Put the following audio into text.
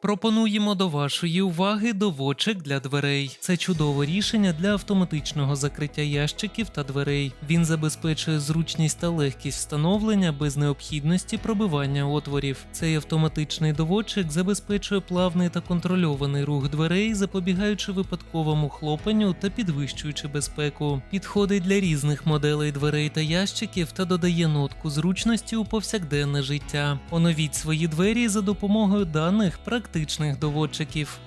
Пропонуємо до вашої уваги доводчик для дверей. Це чудове рішення для автоматичного закриття ящиків та дверей. Він забезпечує зручність та легкість встановлення без необхідності пробивання отворів. Цей автоматичний доводчик забезпечує плавний та контрольований рух дверей, запобігаючи випадковому хлопанню та підвищуючи безпеку. Підходить для різних моделей дверей та ящиків та додає нотку зручності у повсякденне життя. Оновіть свої двері за допомогою даних практичних доводчиків.